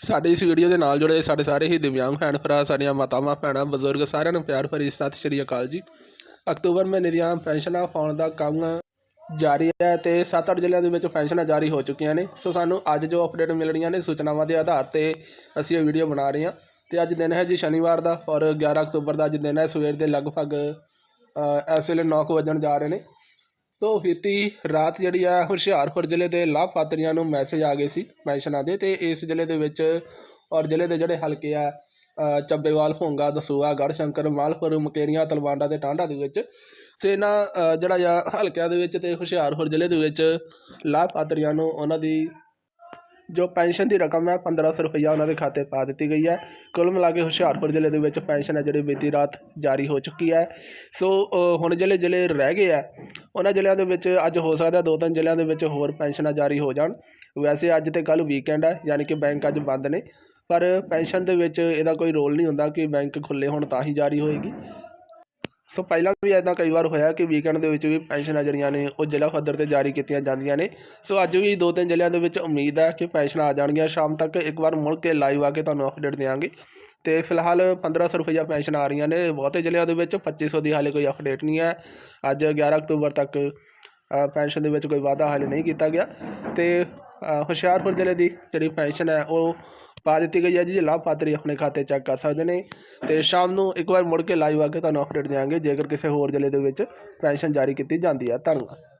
ਸਾਡੇ ਇਸ ਵੀਡੀਓ ਦੇ ਨਾਲ ਜੁੜੇ ਸਾਡੇ ਸਾਰੇ ਹੀ ਦਿਵਿਆਂਗ ਭੈਣ ਭਰਾ, ਸਾਡੀਆਂ ਮਾਤਾਵਾਂ, ਭੈਣਾਂ, ਬਜ਼ੁਰਗ, ਸਾਰਿਆਂ ਨੂੰ ਪਿਆਰ ਭਰੀ ਸਤਿ ਸ਼੍ਰੀ ਅਕਾਲ ਜੀ। ਅਕਤੂਬਰ ਮਹੀਨੇ ਦੀਆਂ ਪੈਨਸ਼ਨਾਂ ਪਾਉਣ ਦਾ ਕੰਮ ਜਾਰੀ ਹੈ ਤੇ 7-8 ਜ਼ਿਲ੍ਹਿਆਂ ਦੇ ਵਿੱਚ ਪੈਨਸ਼ਨਾਂ ਜਾਰੀ ਹੋ ਚੁੱਕੀਆਂ ਨੇ। ਸੋ ਸਾਨੂੰ ਅੱਜ ਜੋ ਅਪਡੇਟ ਮਿਲ ਰਹੀਆਂ ਨੇ ਸੂਚਨਾਵਾਂ ਦੇ ਆਧਾਰ ਤੇ ਅਸੀਂ ਇਹ ਵੀਡੀਓ ਬਣਾ ਰਹੇ ਹਾਂ। ਤੇ ਅੱਜ ਦਿਨ ਹੈ ਜੀ ਸ਼ਨੀਵਾਰ ਦਾ ਔਰ 11 ਅਕਤੂਬਰ ਦਾ ਅੱਜ ਦਿਨ ਹੈ। ਸਵੇਰ ਦੇ ਲਗਭਗ ਇਸ ਵੇਲੇ 9 ਕੁ ਵੱਜਣ ਜਾ ਰਹੇ ਨੇ। ਸੋ ਬੀਤੀ ਰਾਤ ਜਿਹੜੀ ਆ ਹੁਸ਼ਿਆਰਪੁਰ ਜ਼ਿਲ੍ਹੇ ਦੇ ਲਾਭਪਾਤਰੀਆਂ ਨੂੰ ਮੈਸੇਜ ਆ ਗਏ ਸੀ ਪੈਨਸ਼ਨਾਂ ਦੇ ਤੇ ਇਸ ਜ਼ਿਲ੍ਹੇ ਦੇ ਵਿੱਚ ਔਰ ਜ਼ਿਲ੍ਹੇ ਦੇ ਜਿਹੜੇ ਹਲਕੇ ਆ ਚੱਬੇਵਾਲ, ਭੋਂਗਾ ਦਸੂਆ ਗੜਸ਼ੰਕਰ, ਮਾਲਪੁਰ, ਮੁਕੇਰੀਆਂ, ਤਲਵਾਂਡਾ ਤੇ ਟਾਂਡਾ ਦੇ ਵਿੱਚ। ਤੇ ਇਹਨਾਂ ਜਿਹੜਾ ਆ ਹਲਕਿਆਂ ਦੇ ਵਿੱਚ ਤੇ ਹੁਸ਼ਿਆਰਪੁਰ ਜ਼ਿਲ੍ਹੇ ਦੇ ਵਿੱਚ ਲਾਭਪਾਤਰੀਆਂ ਨੂੰ ਉਹਨਾਂ ਦੀ ਜੋ ਪੈਨਸ਼ਨ ਦੀ ਰਕਮ ਹੈ 1500 ਰੁਪਈਆ ਉਹਨਾਂ ਦੇ ਖਾਤੇ ਪਾ ਦਿੱਤੀ ਗਈ ਹੈ। ਕੁੱਲ ਮਿਲਾ ਕੇ ਹੁਸ਼ਿਆਰਪੁਰ ਜ਼ਿਲ੍ਹੇ ਦੇ ਵਿੱਚ ਪੈਨਸ਼ਨ ਹੈ, ਜਿਹੜੀ ਬੀਤੀ ਰਾਤ ਜਾਰੀ ਹੋ ਚੁੱਕੀ ਹੈ। ਸੋ ਹੁਣ ਜਿਹੜੇ ਜ਼ਿਲ੍ਹੇ ਰਹਿ ਗਏ ਆ ਉਹਨਾਂ ਜ਼ਿਲ੍ਹਿਆਂ ਦੇ ਵਿੱਚ ਅੱਜ ਹੋ ਸਕਦਾ ਦੋ ਤਿੰਨ ਜ਼ਿਲ੍ਹਿਆਂ ਦੇ ਵਿੱਚ ਹੋਰ ਪੈਨਸ਼ਨਾਂ ਜਾਰੀ ਹੋ ਜਾਣ। ਵੈਸੇ ਅੱਜ ਤੇ ਕੱਲ ਵੀਕਐਂਡ ਹੈ, ਯਾਨੀ ਕਿ ਬੈਂਕ ਅੱਜ ਬੰਦ ਨੇ। ਪਰ ਪੈਨਸ਼ਨ ਦੇ ਵਿੱਚ ਇਹਦਾ ਕੋਈ ਰੋਲ ਨਹੀਂ ਹੁੰਦਾ ਕਿ ਬੈਂਕ ਖੁੱਲੇ ਹੋਣ ਤਾਂ ਹੀ ਜਾਰੀ ਹੋਏਗੀ। ਸੋ ਪਹਿਲਾਂ ਵੀ ਇੱਦਾਂ ਕਈ ਵਾਰ ਹੋਇਆ ਕਿ ਵੀਕਐਂਡ ਦੇ ਵਿੱਚ ਵੀ ਪੈਨਸ਼ਨਾਂ ਜਿਹੜੀਆਂ ਨੇ, ਉਹ ਜ਼ਿਲ੍ਹਾ ਪੱਧਰ ਤੇ ਜਾਰੀ ਕੀਤੀਆਂ ਜਾਂਦੀਆਂ ਨੇ। ਸੋ ਅੱਜ ਵੀ ਦੋ ਤਿੰਨ ਜ਼ਿਲ੍ਹਿਆਂ ਦੇ ਵਿੱਚ ਉਮੀਦ ਹੈ ਕਿ ਪੈਨਸ਼ਨਾਂ ਆ ਜਾਣਗੀਆਂ। ਸ਼ਾਮ ਤੱਕ ਇੱਕ ਵਾਰ ਮੁੜ ਕੇ ਲਾਈਵ ਆ ਕੇ ਤੁਹਾਨੂੰ ਅਪਡੇਟ ਦੇਵਾਂਗੇ। ਤੇ ਫਿਲਹਾਲ 1500 ਰੁਪਈਆ ਪੈਨਸ਼ਨ ਆ ਰਹੀਆਂ ਨੇ। ਬਹੁਤੇ ਜ਼ਿਲ੍ਹਿਆਂ ਦੇ ਵਿੱਚ 2500 ਦੀ ਹਾਲੇ ਕੋਈ ਅਪਡੇਟ ਨਹੀਂ ਹੈ। ਅੱਜ 11 ਅਕਤੂਬਰ ਤੱਕ ਪੈਨਸ਼ਨ ਦੇ ਵਿੱਚ ਕੋਈ ਵਾਅਦਾ ਹਾਲੇ ਨਹੀਂ ਕੀਤਾ ਗਿਆ। ਤੇ ਹੁਸ਼ਿਆਰਪੁਰ ਜ਼ਿਲ੍ਹੇ ਦੀ ਜਿਹੜੀ ਪੈਨਸ਼ਨ ਹੈ, ਉਹ ਪਾ ਦਿੱਤੀ ਗਈ ਹੈ ਜੀ। ਲਾਭਪਾਤਰੀ ਆਪਣੇ ਖਾਤੇ ਚੈੱਕ ਕਰ ਸਕਦੇ ਨੇ। ਤੇ ਸ਼ਾਮ ਨੂੰ ਇੱਕ ਵਾਰ ਮੁੜ ਕੇ ਲਾਈਵ ਆ ਕੇ ਤੁਹਾਨੂੰ ਅਪਡੇਟ ਦਿਆਂਗੇ, ਜੇਕਰ ਕਿਸੇ ਹੋਰ ਜ਼ਿਲ੍ਹੇ ਦੇ ਵਿੱਚ ਪੈਨਸ਼ਨ ਜਾਰੀ ਕੀਤੀ ਜਾਂਦੀ ਹੈ। ਧੰਨਵਾਦ।